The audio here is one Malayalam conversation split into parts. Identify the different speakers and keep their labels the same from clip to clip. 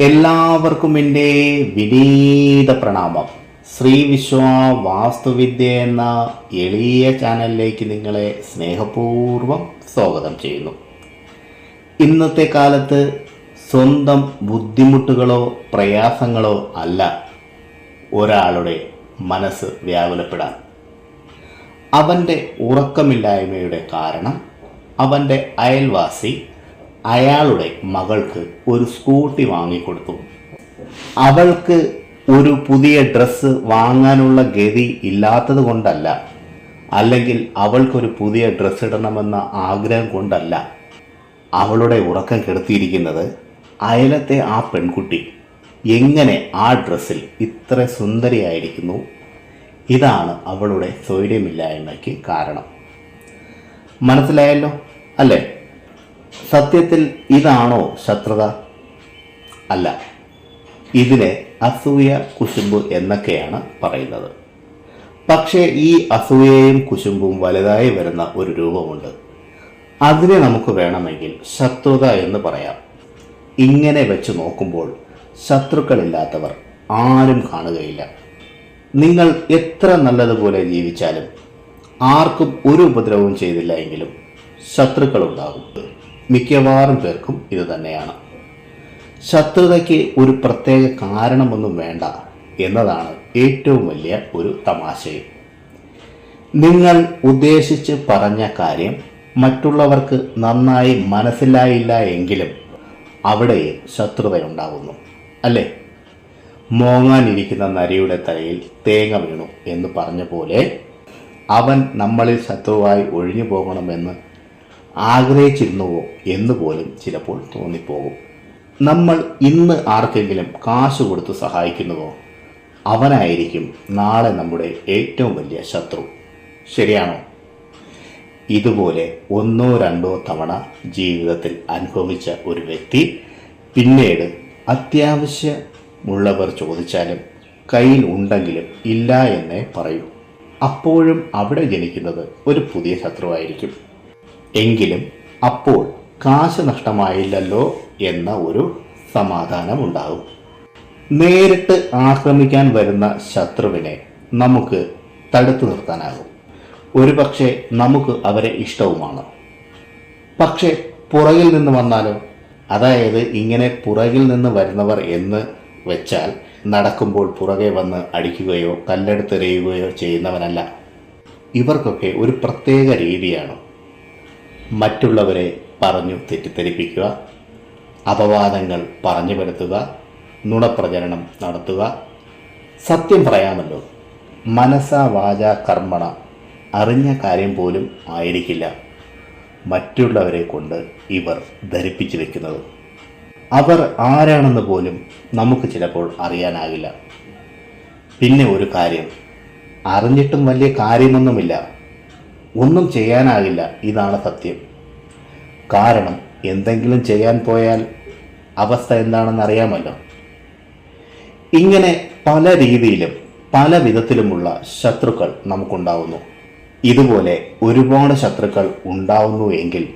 Speaker 1: എല്ലാവർക്കും എന്റെ വിനീത പ്രണാമം. ശ്രീ വിശ്വ വാസ്തുവിദ്യ എന്ന എളിയ ചാനലിലേക്ക് നിങ്ങളെ സ്നേഹപൂർവം സ്വാഗതം ചെയ്യുന്നു. ഇന്നത്തെ കാലത്ത് സ്വന്തം ബുദ്ധിമുട്ടുകളോ പ്രയാസങ്ങളോ അല്ല ഒരാളുടെ മനസ്സ് വ്യാകുലപ്പെടാൻ. അവന്റെ ഉറക്കമില്ലായ്മയുടെ കാരണം അവന്റെ അയൽവാസി അയാളുടെ മകൾക്ക് ഒരു സ്കൂട്ടി വാങ്ങിക്കൊടുത്തു. അവൾക്ക് ഒരു പുതിയ ഡ്രസ്സ് വാങ്ങാനുള്ള ഗതി ഇല്ലാത്തത് കൊണ്ടല്ല. അല്ലെങ്കിൽ അവൾക്കൊരു പുതിയ ഡ്രസ്സ് ഇടണമെന്ന ആഗ്രഹം കൊണ്ടല്ല. അവളുടെ ഉറക്കം കെടുത്തിയിരിക്കുന്നത് അയലത്തെ ആ പെൺകുട്ടി. എങ്ങനെ ആ ഡ്രസ്സിൽ ഇത്ര സുന്ദരിയായിരിക്കുന്നു? ഇതാണ് അവളുടെ സ്വൈര്യമില്ലായ്മയ്ക്ക് കാരണം. മനസ്സിലായല്ലോ? അല്ലേ? സത്യത്തിൽ ഇതാണോ ശത്രുത? അല്ല. ഇതിനെ അസൂയ കുശുമ്പ് എന്നൊക്കെയാണ് പറയുന്നത്. പക്ഷേ ഈ അസൂയയും കുശുമ്പും വലുതായി വരുന്ന ഒരു രൂപമുണ്ട്. അതിനെ നമുക്ക് വേണമെങ്കിൽ ശത്രുത എന്ന് പറയാം. ഇങ്ങനെ വെച്ച് നോക്കുമ്പോൾ ശത്രുക്കളില്ലാത്തവർ ആരും കാണുകയില്ല. നിങ്ങൾ എത്ര നല്ലതുപോലെ ജീവിച്ചാലും ആർക്കും ഒരു ഉപദ്രവവും ചെയ്തില്ല എങ്കിലും ശത്രുക്കളുണ്ടാകും. മിക്കവാറും പേർക്കും ഇത് തന്നെയാണ്. ശത്രുതയ്ക്ക് ഒരു പ്രത്യേക കാരണമൊന്നും വേണ്ട എന്നതാണ് ഏറ്റവും വലിയ ഒരു തമാശയും. നിങ്ങൾ ഉദ്ദേശിച്ച് പറഞ്ഞ കാര്യം മറ്റുള്ളവർക്ക് നന്നായി മനസ്സിലായില്ല എങ്കിലും അവിടെ ശത്രുതയുണ്ടാകുന്നു അല്ലേ? മോങ്ങാനിരിക്കുന്ന നരിയുടെ തലയിൽ തേങ്ങ വീണു എന്ന് പറഞ്ഞ പോലെ അവൻ നമ്മളിൽ ശത്രുവായി ഒഴിഞ്ഞു പോകണമെന്ന് ആഗ്രഹിച്ചിരുന്നുവോ എന്ന് പോലും ചിലപ്പോൾ തോന്നിപ്പോകും. നമ്മൾ ഇന്ന് ആർക്കെങ്കിലും കാശ് കൊടുത്ത് സഹായിക്കുന്നുവോ അവനായിരിക്കും നാളെ നമ്മുടെ ഏറ്റവും വലിയ ശത്രു. ശരിയാണോ? ഇതുപോലെ ഒന്നോ രണ്ടോ തവണ ജീവിതത്തിൽ അനുഭവിച്ച ഒരു വ്യക്തി പിന്നീട് അത്യാവശ്യമുള്ളവർ ചോദിച്ചാലും കയ്യിൽ ഉണ്ടെങ്കിലും ഇല്ല എന്നേ പറയൂ. അപ്പോഴും അവിടെ ജനിക്കുന്നത് ഒരു പുതിയ ശത്രുവായിരിക്കും. എങ്കിലും അപ്പോൾ കാശ് നഷ്ടമായില്ലല്ലോ എന്ന ഒരു സമാധാനമുണ്ടാകും. നേരിട്ട് ആക്രമിക്കാൻ വരുന്ന ശത്രുവിനെ നമുക്ക് തടുത്തു നിർത്താനാകും. ഒരുപക്ഷെ നമുക്ക് അവരെ ഇഷ്ടവുമാണ്. പക്ഷേ പുറകിൽ നിന്ന് വന്നാലോ? അതായത് ഇങ്ങനെ പുറകിൽ നിന്ന് വരുന്നവർ എന്ന് വെച്ചാൽ നടക്കുമ്പോൾ പുറകെ വന്ന് അടിക്കുകയോ കല്ലെടുത്തെറിയുകയോ ചെയ്യുന്നവനല്ല. ഇവർക്കൊക്കെ ഒരു പ്രത്യേക രീതിയാണ്. മറ്റുള്ളവരെ പറഞ്ഞു തെറ്റിദ്ധരിപ്പിക്കുക അപവാദങ്ങൾ പറഞ്ഞു വരുത്തുക നുണപ്രചരണം നടത്തുക. സത്യം പറയാമല്ലോ മനസാ വാച കർമ്മണ അറിഞ്ഞ കാര്യം പോലും ആയിരിക്കില്ല മറ്റുള്ളവരെ കൊണ്ട് ഇവർ ധരിപ്പിച്ചു വെക്കുന്നത്. അവർ ആരാണെന്ന് പോലും നമുക്ക് ചിലപ്പോൾ അറിയാനാകില്ല. പിന്നെ ഒരു കാര്യം അറിഞ്ഞിട്ടും വലിയ കാര്യമൊന്നുമില്ല. ഒന്നും ചെയ്യാനാകില്ല. ഇതാണ് സത്യം. കാരണം എന്തെങ്കിലും ചെയ്യാൻ പോയാൽ അവസ്ഥ എന്താണെന്ന് അറിയാമല്ലോ. ഇങ്ങനെ പല രീതിയിലും പല വിധത്തിലുമുള്ള ശത്രുക്കൾ നമുക്കുണ്ടാവുന്നു. ഇതുപോലെ ഒരുപാട് ശത്രുക്കൾ ഉണ്ടാവുന്നു എങ്കിൽ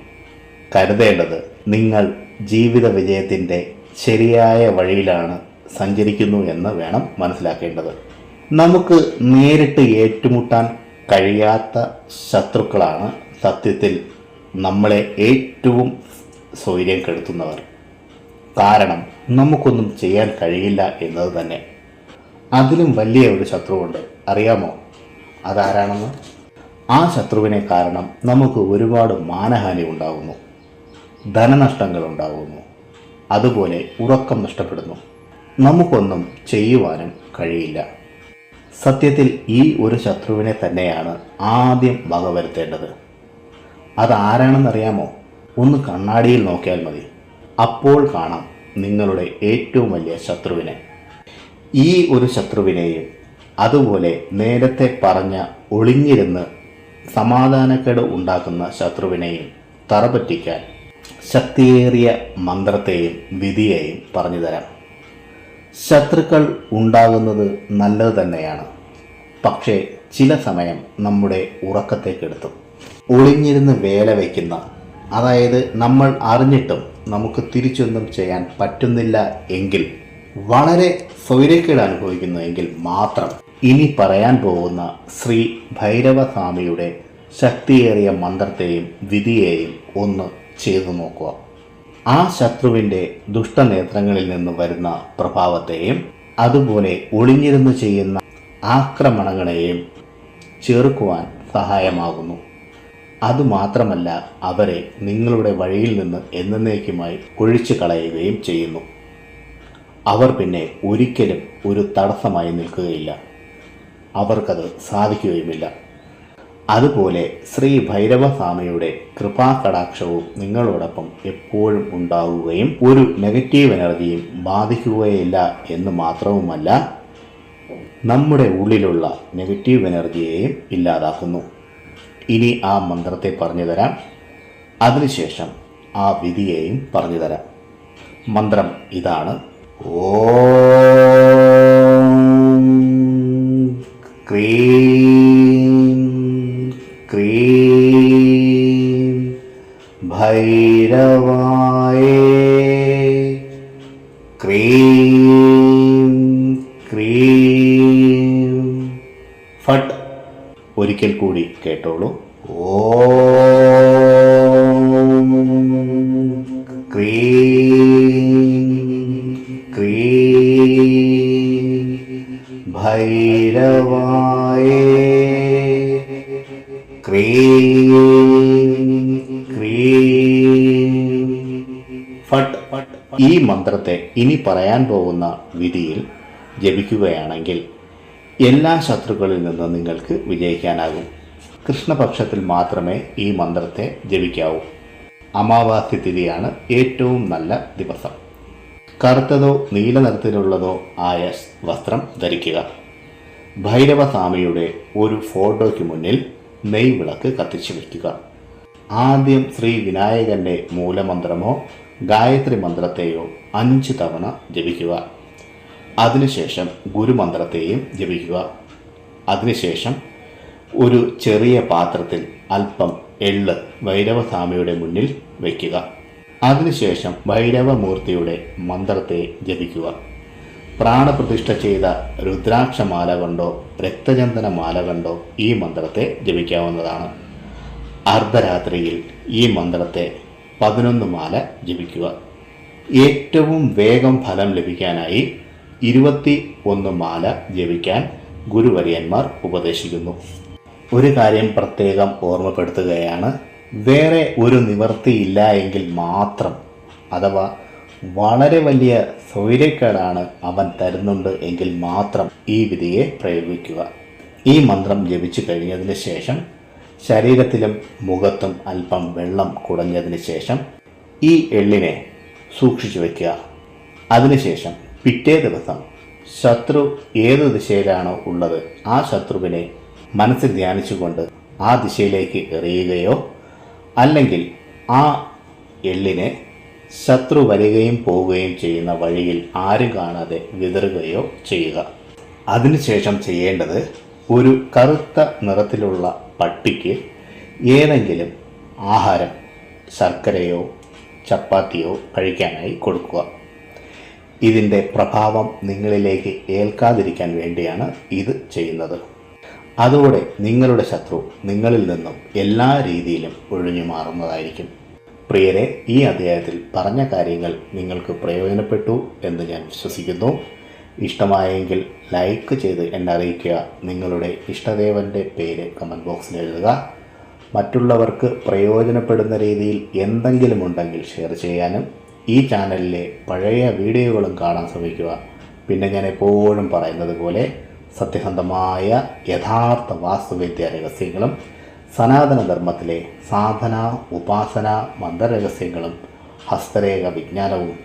Speaker 1: കരുതേണ്ടത് നിങ്ങൾ ജീവിത വിജയത്തിന്റെ ശരിയായ വഴിയിലാണ് സഞ്ചരിക്കുന്നു എന്ന് വേണം മനസ്സിലാക്കേണ്ടത്. നമുക്ക് നേരിട്ട് ഏറ്റുമുട്ടാൻ കഴിയാത്ത ശത്രുക്കളാണ് സത്യത്തിൽ നമ്മളെ ഏറ്റവും സ്വൈര്യം കെടുത്തുന്നവർ. കാരണം നമുക്കൊന്നും ചെയ്യാൻ കഴിയില്ല എന്നത് തന്നെ. അതിലും വലിയ ഒരു ശത്രുവുണ്ട്. അറിയാമോ? അതാരാണെന്ന്? ആ ശത്രുവിനെ കാരണം നമുക്ക് ഒരുപാട് മാനഹാനി ഉണ്ടാകുന്നു ധനനഷ്ടങ്ങൾ ഉണ്ടാകുന്നു അതുപോലെ ഉറക്കം നഷ്ടപ്പെടുന്നു. നമുക്കൊന്നും ചെയ്യുവാനും കഴിയില്ല. സത്യത്തിൽ ഈ ഒരു ശത്രുവിനെ തന്നെയാണ് ആദ്യം വകവരുത്തേണ്ടത്. അതാരാണെന്നറിയാമോ? ഒന്ന് കണ്ണാടിയിൽ നോക്കിയാൽ മതി. അപ്പോൾ കാണാം നിങ്ങളുടെ ഏറ്റവും വലിയ ശത്രുവിനെ. ഈ ഒരു ശത്രുവിനെയും അതുപോലെ നേരത്തെ പറഞ്ഞ ഒളിഞ്ഞിരുന്ന് സമാധാനക്കേട് ഉണ്ടാക്കുന്ന ശത്രുവിനെയും തറപറ്റിക്കാൻ ശക്തിയേറിയ മന്ത്രത്തെയും വിധിയെയും പറഞ്ഞു തരാം. ശത്രുക്കൾ ഉണ്ടാകുന്നത് നല്ലത് തന്നെയാണ്. പക്ഷേ ചില സമയം നമ്മുടെ ഉറക്കത്തെ കെടുത്തും ഒളിഞ്ഞിരുന്ന് വേല വയ്ക്കുന്ന അതായത് നമ്മൾ അറിഞ്ഞിട്ടും നമുക്ക് തിരിച്ചൊന്നും ചെയ്യാൻ പറ്റുന്നില്ല എങ്കിൽ വളരെ സ്വൈര്യക്കേട് അനുഭവിക്കുന്നു എങ്കിൽ മാത്രം ഇനി പറയാൻ പോകുന്ന ശ്രീ ഭൈരവസ്വാമിയുടെ ശക്തിയേറിയ മന്ത്രത്തെയും വിധിയെയും ഒന്ന് ചെയ്തു നോക്കുക. ആ ശത്രുവിന്റെ ദുഷ്ടനേത്രങ്ങളിൽ നിന്ന് വരുന്ന പ്രഭാവത്തെയും അതുപോലെ ഒളിഞ്ഞിരുന്ന് ചെയ്യുന്ന ആക്രമണങ്ങളെയും ചെറുക്കുവാൻ സഹായമാകുന്നു. അതുമാത്രമല്ല അവരെ നിങ്ങളുടെ വഴിയിൽ നിന്ന് എന്നേക്കുമായി ഒഴിച്ചു കളയുകയും ചെയ്യുന്നു. അവർ പിന്നെ ഒരിക്കലും ഒരു തടസ്സമായി നിൽക്കുകയില്ല. അവർക്കത് സാധിക്കുകയുമില്ല. അതുപോലെ ശ്രീ ഭൈരവസ്വാമിയുടെ കൃപാകടാക്ഷവും നിങ്ങളോടൊപ്പം എപ്പോഴും ഉണ്ടാവുകയും ഒരു നെഗറ്റീവ് എനർജിയും ബാധിക്കുകയില്ല എന്ന് മാത്രവുമല്ല നമ്മുടെ ഉള്ളിലുള്ള നെഗറ്റീവ് എനർജിയെയും ഇല്ലാതാക്കുന്നു. ഇനി ആ മന്ത്രത്തെ പറഞ്ഞു തരാം അതിനുശേഷം ആ വിധിയെയും പറഞ്ഞു തരാം മന്ത്രം ഇതാണ്. ഓ ക്രീം ക്രീം. ഫട്ട്. ഒരിക്കൽ കൂടി കേട്ടോളൂ. ഓ ഭൈരവായേ മന്ത്രത്തെ ഇനി പറയാൻ പോകുന്ന വിധിയിൽ ജപിക്കുകയാണെങ്കിൽ എല്ലാ ശത്രുക്കളിൽ നിന്നും നിങ്ങൾക്ക് വിജയിക്കാനാകും. കൃഷ്ണപക്ഷത്തിൽ മാത്രമേ ഈ മന്ത്രത്തെ ജപിക്കാവൂ. അമാവാസി തിഥിയാണ് ഏറ്റവും നല്ല ദിവസം. കറുത്തതോ നീല നിറത്തിലുള്ളതോ ആയ വസ്ത്രം ധരിക്കുക. ഭൈരവസ്വാമിയുടെ ഒരു ഫോട്ടോയ്ക്ക് മുന്നിൽ നെയ്വിളക്ക് കത്തിച്ചു വയ്ക്കുക ആദ്യം ശ്രീ വിനായകന്റെ മൂലമന്ത്രമോ ഗായത്രി മന്ത്രത്തെയോ അഞ്ച് തവണ ജപിക്കുക. അതിനുശേഷം ഗുരുമന്ത്രത്തെയും ജപിക്കുക. അതിനുശേഷം ഒരു ചെറിയ പാത്രത്തിൽ അല്പം എള്ള് ഭൈരവസ്വാമിയുടെ മുന്നിൽ വയ്ക്കുക. അതിനുശേഷം ഭൈരവമൂർത്തിയുടെ മന്ത്രത്തെ ജപിക്കുക. പ്രാണപ്രതിഷ്ഠ ചെയ്ത രുദ്രാക്ഷമാല കൊണ്ടോ രക്തചന്ദന മാല കൊണ്ടോ ഈ മന്ത്രത്തെ ജപിക്കാവുന്നതാണ്. അർദ്ധരാത്രിയിൽ ഈ മന്ത്രത്തെ പതിനൊന്ന് മാല ജപിക്കുക. ഏറ്റവും വേഗം ഫലം ലഭിക്കാനായി ഇരുപത്തി ഒന്ന് മാല ജപിക്കാൻ ഗുരുവര്യന്മാർ ഉപദേശിക്കുന്നു. ഒരു കാര്യം പ്രത്യേകം ഓർമ്മപ്പെടുത്തുകയാണ്. വേറെ ഒരു നിവർത്തിയില്ല എങ്കിൽ മാത്രം അഥവാ വളരെ വലിയ സൗര്യക്കേടാണ് അവൻ തരുന്നുണ്ട് എങ്കിൽ മാത്രം ഈ വിധിയെ പ്രയോഗിക്കുക. ഈ മന്ത്രം ജപിച്ചു കഴിഞ്ഞതിന് ശേഷം ശരീരത്തിലും മുഖത്തും അല്പം വെള്ളം കുടഞ്ഞതിന് ശേഷം ഈ എള്ളിനെ സൂക്ഷിച്ചു വയ്ക്കുക അതിനുശേഷം പിറ്റേ ദിവസം ശത്രു ഏത് ദിശയിലാണോ ഉള്ളത് ആ ശത്രുവിനെ മനസ്സിൽ ധ്യാനിച്ചുകൊണ്ട് ആ ദിശയിലേക്ക് എറിയുകയോ അല്ലെങ്കിൽ ആ എള്ളിനെ ശത്രു വരികയും പോവുകയും ചെയ്യുന്ന വഴിയിൽ ആരും കാണാതെ വിതറുകയോ ചെയ്യുക. അതിനുശേഷം ചെയ്യേണ്ടത് ഒരു കറുത്ത നിറത്തിലുള്ള പട്ടിക്ക് ഏതെങ്കിലും ആഹാരം ശർക്കരയോ ചപ്പാത്തിയോ കഴിക്കാനായി കൊടുക്കുക. ഇതിന്റെ പ്രഭാവം നിങ്ങളിലേക്ക് ഏൽക്കാതിരിക്കാൻ വേണ്ടിയാണ് ഇത് ചെയ്യുന്നത്. അതോടെ നിങ്ങളുടെ ശത്രു നിങ്ങളിൽ നിന്നും എല്ലാ രീതിയിലും ഒഴിഞ്ഞു മാറുന്നതായിരിക്കും. പ്രിയരെ ഈ അധ്യായത്തിൽ പറഞ്ഞ കാര്യങ്ങൾ നിങ്ങൾക്ക് പ്രയോജനപ്പെട്ടു എന്ന് ഞാൻ വിശ്വസിക്കുന്നു. ഇഷ്ടമായെങ്കിൽ ലൈക്ക് ചെയ്ത് എന്നെ അറിയിക്കുക നിങ്ങളുടെ ഇഷ്ടദേവന്റെ പേര് കമന്റ് ബോക്സിൽ എഴുതുക. മറ്റുള്ളവർക്ക് പ്രയോജനപ്പെടുന്ന രീതിയിൽ എന്തെങ്കിലും ഉണ്ടെങ്കിൽ ഷെയർ ചെയ്യാനും. ഈ ചാനലിലെ പഴയ വീഡിയോകളും കാണാൻ ശ്രമിക്കുക. പിന്നെ ഞാൻ എപ്പോഴും പറയുന്നത് പോലെ സത്യസന്ധമായ യഥാർത്ഥ വാസ്തുവിദ്യ രഹസ്യങ്ങളും സനാതനധർമ്മത്തിലെ സാധന ഉപാസന മന്ത്രരഹസ്യങ്ങളും ഹസ്തരേഖ വിജ്ഞാനവും